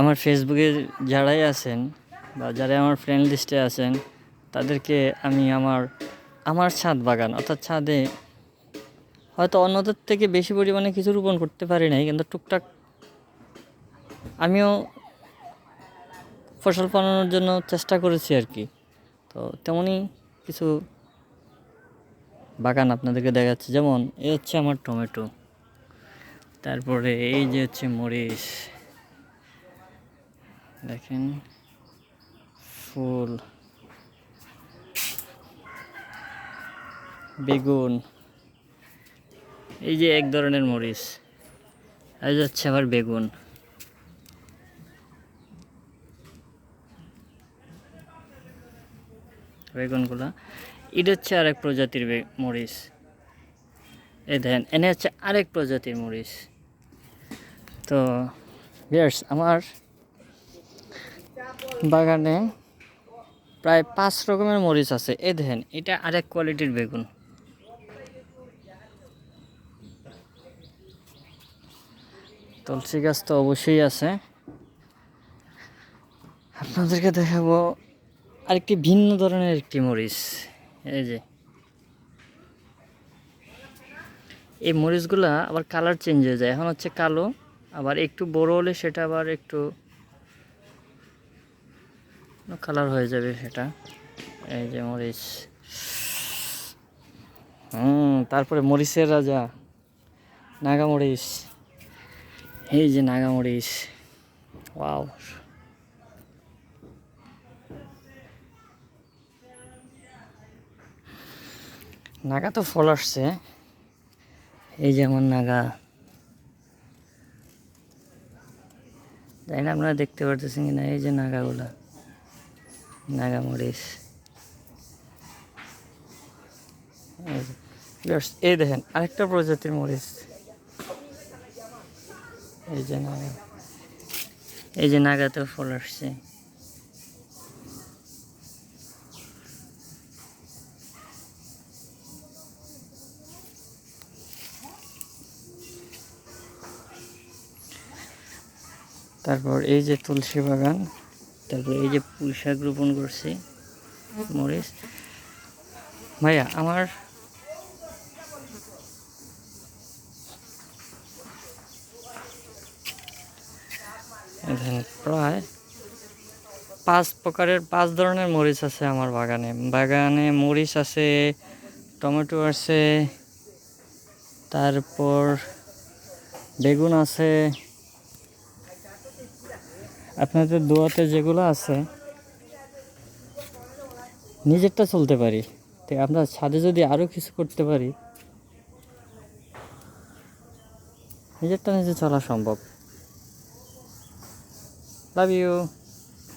আমার ফেসবুকে যারাই আছেন বা যারা আমার ফ্রেন্ড লিস্টে আছেন, তাদেরকে আমি আমার আমার ছাদ বাগান, অর্থাৎ ছাদে হয়তো অন্যদের থেকে বেশি পরিমাণে কিছু রোপণ করতে পারি নাই, কিন্তু টুকটাক আমিও ফসল ফলানোর জন্য চেষ্টা করেছি আর কি। তো তেমনই কিছু বাগান আপনাদেরকে দেখাচ্ছি। যেমন এই হচ্ছে আমার টমেটো, তারপরে এই যে হচ্ছে মরিচ দেখেন, ফুল, বেগুন, এই যে এক ধরনের মরিচ, আর যাচ্ছে আবার বেগুন। বেগুনগুলা, এটা হচ্ছে আরেক প্রজাতির মরিচ। এই দেখেন, এনে হচ্ছে আরেক প্রজাতির মরিচ। তো বিয়ার্স আমার বাগানে প্রায় পাঁচ রকমের মরিচ আছে। এ দেখেন, এটা আরেক কোয়ালিটির বেগুন। তুলসী গাছ তো অবশ্যই আছে। আপনাদেরকে দেখাবো আরেকটি ভিন্ন ধরনের একটি মরিচ। এই যে। এই মরিচগুলা আবার কালার চেঞ্জ হয়ে যায়। এখন হচ্ছে কালো, আবার একটু বড় হলে সেটা আবার একটু কালার হয়ে যাবে সেটা। এই যে মরিচ। হুম, তারপরে মরিচের রাজা নাগা মরিচ এই যে নাগা মরিচ ওয়াও। নাগা তো ফল আসছে। এই যে আমার নাগা। জানি না আপনারা দেখতে পারতেছেন কিনা, এই যে নাগাগুলা। নাগা মরিচ এই এই দেখেন, আরেকটা প্রজাতির মরিচ। এই যে নাগা, এই যে নাগাতে ফল আসছে। তারপর এই যে তুলসী বাগান। তারপর এই যে পুঁই শাক রোপণ করছি, মরিচ। ভাইয়া, আমার প্রায় পাঁচ প্রকারের, পাঁচ ধরনের মরিচ আছে আমার বাগানে। বাগানে মরিচ আছে, টমেটো আছে, তারপর বেগুন আছে আপনাদের দোয়াতে যেগুলো আছে, নিজেরটা চলতে পারি। তো আমরা ছাদে যদি আরও কিছু করতে পারি, নিজেরটা নিজে চলা সম্ভব। Love you